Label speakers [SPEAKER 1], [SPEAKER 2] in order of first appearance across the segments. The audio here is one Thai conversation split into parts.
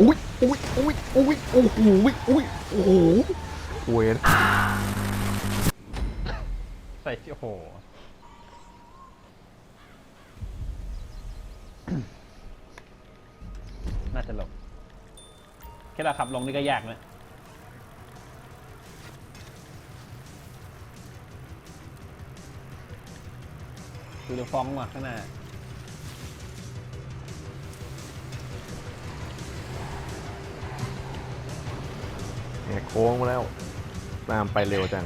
[SPEAKER 1] อุ้ยอุ้ยอุ้ยอุ้ยโอ้โหอุ้ยโอ้โหเวน
[SPEAKER 2] ใส่โอ้โหน่าจะหลบแค่เราขับลงนี่ก็ยากนะดูเดี๋ยวฟ้องมาข้างหน้า
[SPEAKER 1] แหกโค้งมาแล้ว ตามไปเร็วจัง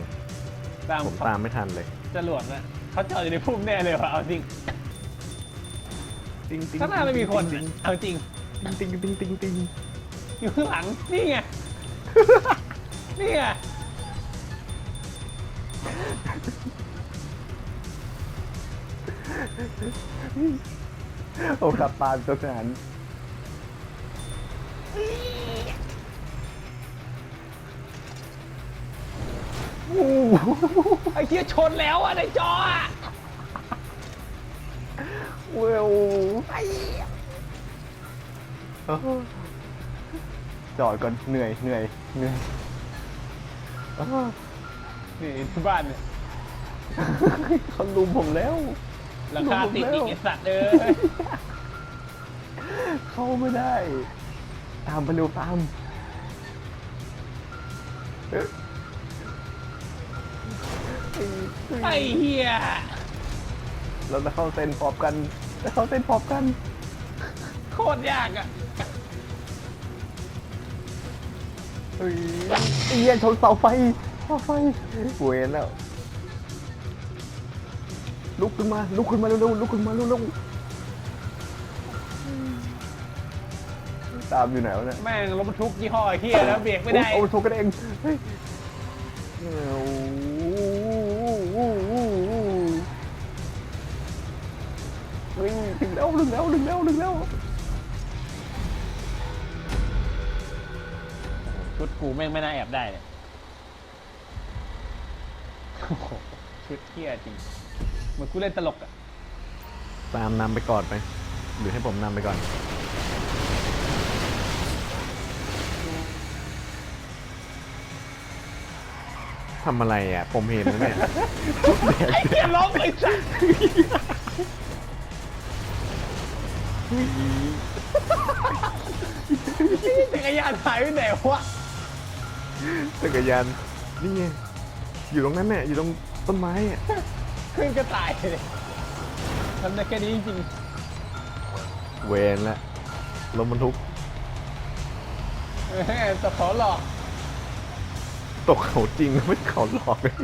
[SPEAKER 2] ตาม
[SPEAKER 1] ผมตามไม่ทันเลย
[SPEAKER 2] จรวดนะเขาจอดอยู่ในพุ่มแน่เลยว่ะเอาจริง
[SPEAKER 1] ติ๊งติ๊ง
[SPEAKER 2] ข้างหน้าไม่มีคนอะเอาจริง
[SPEAKER 1] ติ๊งติ๊งติ๊งติ๊ง
[SPEAKER 2] อยู่ข้างหลังนี่ไง นี่ไง
[SPEAKER 1] โอ้ขับตามตัวนั้น
[SPEAKER 2] ไอ้เหี้ยชนแล้วอะในจออะ
[SPEAKER 1] เวลจอดก่อนเหนื่อยเหนื่อยเหนื่อยอ้าว
[SPEAKER 2] นี่ที่บ้านเนี่ย
[SPEAKER 1] เขาลุมผมแล้ว
[SPEAKER 2] ราคาติดอีกไอสัตว์เอ้ย
[SPEAKER 1] เข้าไม่ได้ ตามไปเร็วตามเอ๊ะ
[SPEAKER 2] ไอ้เหี้ย
[SPEAKER 1] เราจะเข้าเส้นพร้อมกัน จะเข้าเส้นพร้อมกัน
[SPEAKER 2] โคตรยากอะ
[SPEAKER 1] เฮ้ยเอียชนเสาไฟเสาไฟเวนแล้ว ลุกขึ้นมา ลุกขึ้นมาเร็วๆลุกขึ้นมาเร็วๆตามอยู่ไหนวะเนี่ย
[SPEAKER 2] แม่งรถบรรทุกยี่ห้อเหี้ยแล้วเบรกไม่ได้
[SPEAKER 1] โอ้โชกกันเองเฮ้ยเอา แล้วถึงแล้วถึงแล้วถึงแล้ว
[SPEAKER 2] ชุดกูแม่งไม่น่าแอบได้เลยโอ้โหชุดเหี้ยจริงเหมือนกูเล่นตลกอะ
[SPEAKER 1] ตามนำไปก่อนไปหรือให้ผมนำไปก่อน ทำอะไรอะ ผมเห็นนะเนี่ย
[SPEAKER 2] ไอ้เหี้ยล้มไอ้สัส จักรยานหายไปไหนวะ
[SPEAKER 1] จักรยานนี่ไงอยู่ตรงนั้นเนี่ยอยู่ตรงต้นไม้อะ
[SPEAKER 2] ขึ้นก็ตายเลยทำได้แค่นี้จริง
[SPEAKER 1] เวนละรถบรรทุก
[SPEAKER 2] ๆเออต่ขอหลอก
[SPEAKER 1] ตกเขาจริงไม่เขาหลอกเลย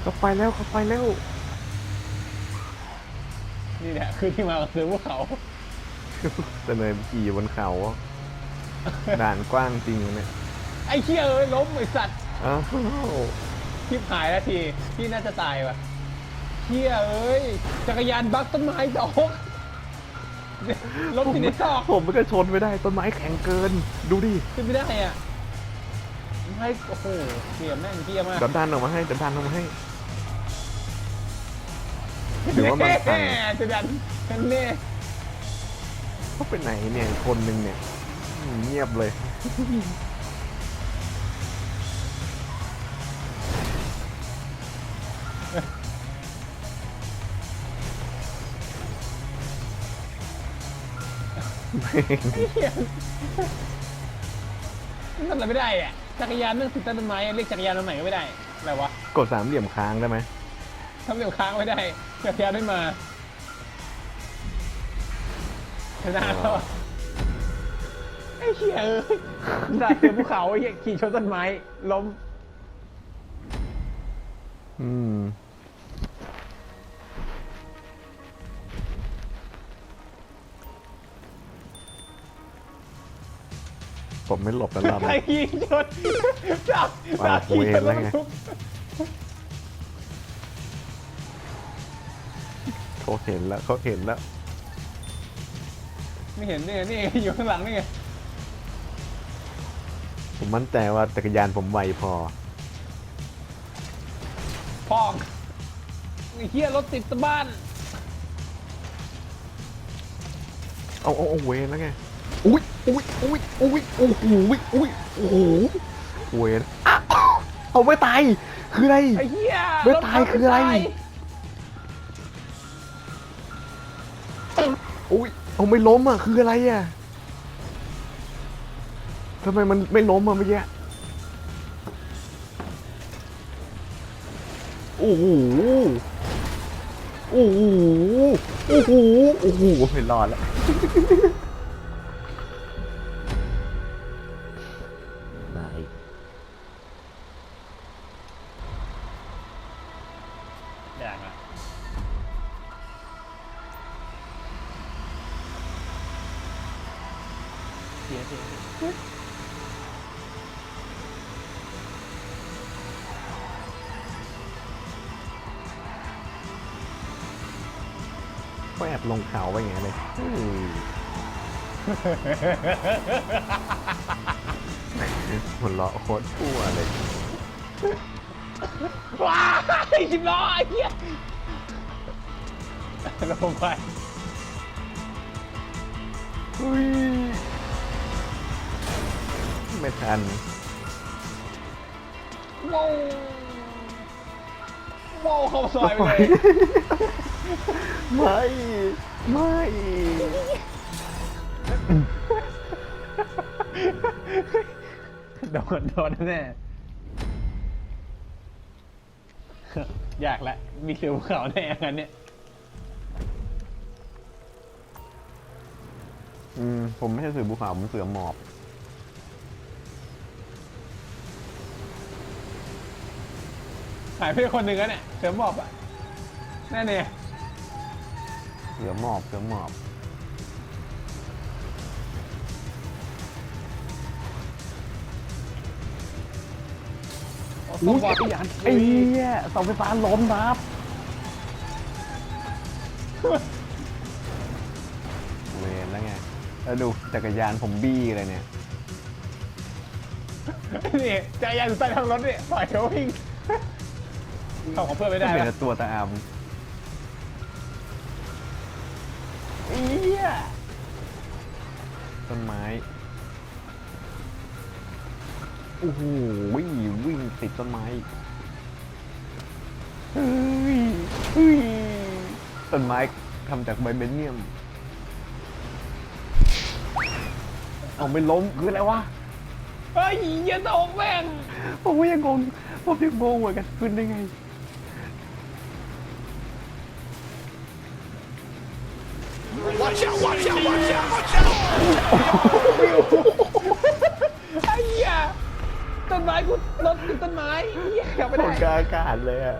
[SPEAKER 1] เขาไปแล้วเขาไปแล้ว
[SPEAKER 2] นี่แหละคือที่มาของซื้อภูเขา
[SPEAKER 1] แต่เนยขี่บนเขา ด่านกว้างจริงเนี่ย
[SPEAKER 2] ไอ้เหี้ยเอ้ยล้มไอ้สัตว์
[SPEAKER 1] อ้าว
[SPEAKER 2] ทิพหายแล้วทีพี่น่าจะตายว่ะเหี้ยเอ้ยจักรยานบักต้นไม้ดอกล้มที่ในซอก
[SPEAKER 1] ผมไม่ก็ชนไม่ได้ต้นไม้แข็งเกิน ดูดิ
[SPEAKER 2] ขึ้นไม่ได้อะไม่โอ้โหเสียแม่งเหี้ยมาก
[SPEAKER 1] ดันดันออกมาให้ดันดันออกมาให้ หรือว่ามันพัง
[SPEAKER 2] จะดันกันเน่
[SPEAKER 1] เขาไปไหนเนี่ยอีกคนนึงเนี่ยอืมเงียบเลย
[SPEAKER 2] เหี้ยมันทำอะไรไม่ได้อะจักรยานเรื่องติดต้นไม้อะเรียกจักรยานมาใหม่ก็ไม่ได้อะไรวะ
[SPEAKER 1] กดสามเหลี่ยมค้างได้ไหม
[SPEAKER 2] ทำเร็วค้างไม่ได้ จักรยานไม่มาชนะแล้วอะไอ้เหี้ยเอ้ยดัดเสือภูเขาไอ้เหี้ยขี่ชนต้นไม้ล้ม
[SPEAKER 1] อืม ผมไม่หลบแล้วรอบ
[SPEAKER 2] ใคร
[SPEAKER 1] นี้
[SPEAKER 2] ขี่ชนจับจับขี่ชนรถบรรทุก
[SPEAKER 1] เขาเห็นแล้วเขาเห็นแล้ว
[SPEAKER 2] ไม่เห็นนี่ไงนี่ไงอยู่ข้างหลังนี่ไง
[SPEAKER 1] ผมมั่นใจว่าจักรยานผมไวพอ
[SPEAKER 2] พองไอ้เหี้ยรถติดตะบ้าน
[SPEAKER 1] เอาเอาเอาเวนแล้วไงอุ้ยอุ้ยอุ้ยอุ้ยโอ้โหอุ้ยโอ้โหเวนอ้าวเอาไม่ตายคืออะไร
[SPEAKER 2] ไอ้เหี้ย
[SPEAKER 1] ไม่ตายคืออะไร อุ้ยเอาไม่ล้มอะคืออะไรอะทำไมมันไม่ล้มอะเมื่อกี้โอ้โหโอ้โหโอ้โหโอ้โหไม่รอดแล้วได้ ก็แอบลงเขาไว้อย่างเงี้ยเลยอืมหัวเราะโคตรชั่วเลย
[SPEAKER 2] ว้ายสิบล้อไอ้เหี้ยลงไป
[SPEAKER 1] เฮ้ย ไม่ทัน
[SPEAKER 2] ว้าวว้าวเข้าซอยไปเลย
[SPEAKER 1] ไม่ไม่
[SPEAKER 2] โดนโดนแน่อยากละ มีเสือภูเขาแน่งั้นเนี่ย
[SPEAKER 1] อืมผมไม่ใช่เสือภูเขาผมเสือหมอบ
[SPEAKER 2] หายไปคนหนึ่งแล้วเนี่ยเสือหมอบอะแน่เนี่ย
[SPEAKER 1] เสือหมอบเสือหมอบ
[SPEAKER 2] ต้องบอกที่ยัน
[SPEAKER 1] ไอ้เหี้ยเสาไฟฟ้าล้มนับ เวรแล้วไงแล้วดูจักรยานผมบี้เลยเนี่ย
[SPEAKER 2] นี่จักรยานอยู่ใต้ท้องรถเนี่ยปล่อยเขาวิ่ง เข้าของเพื่อนไม่ได้
[SPEAKER 1] เป็น
[SPEAKER 2] ละ
[SPEAKER 1] แต่ตัวตาอามเอี้ยต้นไม้โอ้โหวิ่งวิ่งติดต้นไม้เฮ้ยเฮ้ยต้นไม้ทำจากใบเบนเนียมเอาไม่ล้มคืออะไรวะ
[SPEAKER 2] เฮ้ยเหี้ยตกแม่ง
[SPEAKER 1] ผมก็ยังงงผมยังงงเหมือนกันขึ้นได้ไง watch out watch out watch out watch out
[SPEAKER 2] ไอ้เหี้ยต้นไม้กูรถติดต้นไม้เหี้ยกลับไม่
[SPEAKER 1] ต
[SPEAKER 2] ได้
[SPEAKER 1] กกลางอากาศเลยอะ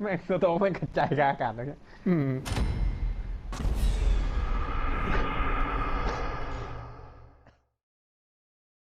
[SPEAKER 2] แม่งตัวโตแม่งกระจายกลางอากาศแล้วเนี่ย
[SPEAKER 1] อืม